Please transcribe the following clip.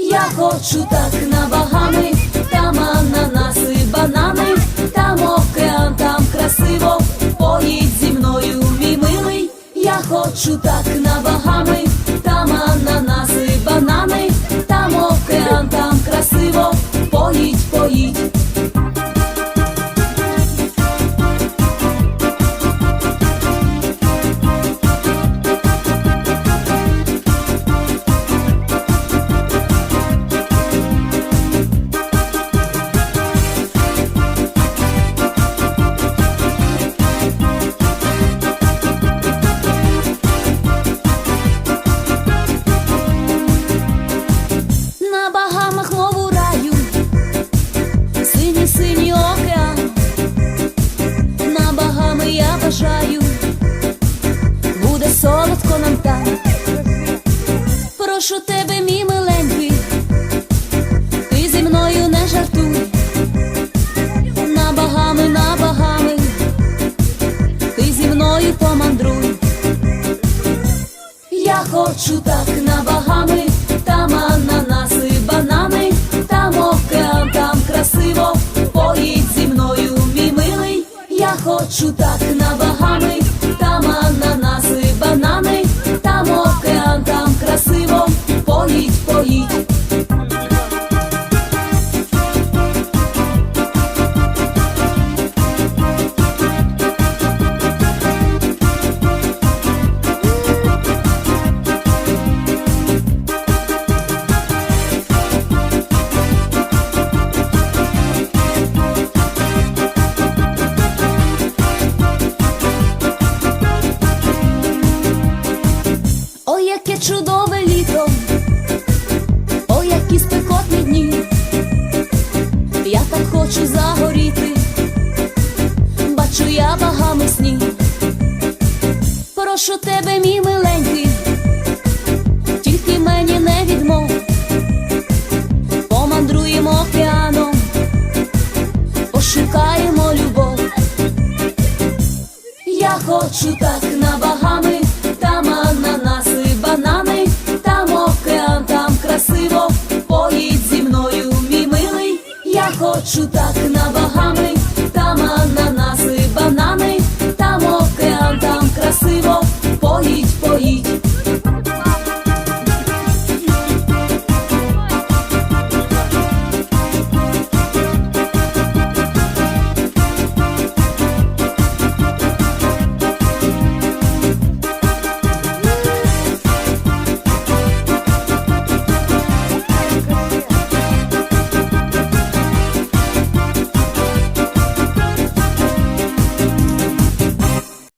Я хочу так на Багами, там ананаси, банани, там океан, там красиво, поїдь зі мною, мій милий. Я хочу так на Багами, тебе, мій миленький, ти зі мною не жартуй. На Багами, на Багами, ти зі мною помандруй. Я хочу так на Багами, там ананаси, банани, там океан, там красиво, поїдь зі мною, мій милий. Я хочу так на Багами, там ананаси, загоріти, бачу я багами сні, прошу тебе, мій миленький, тільки мені не відмов, помандруємо океаном, пошукаємо любов. Я хочу так на набагато. так на вагам.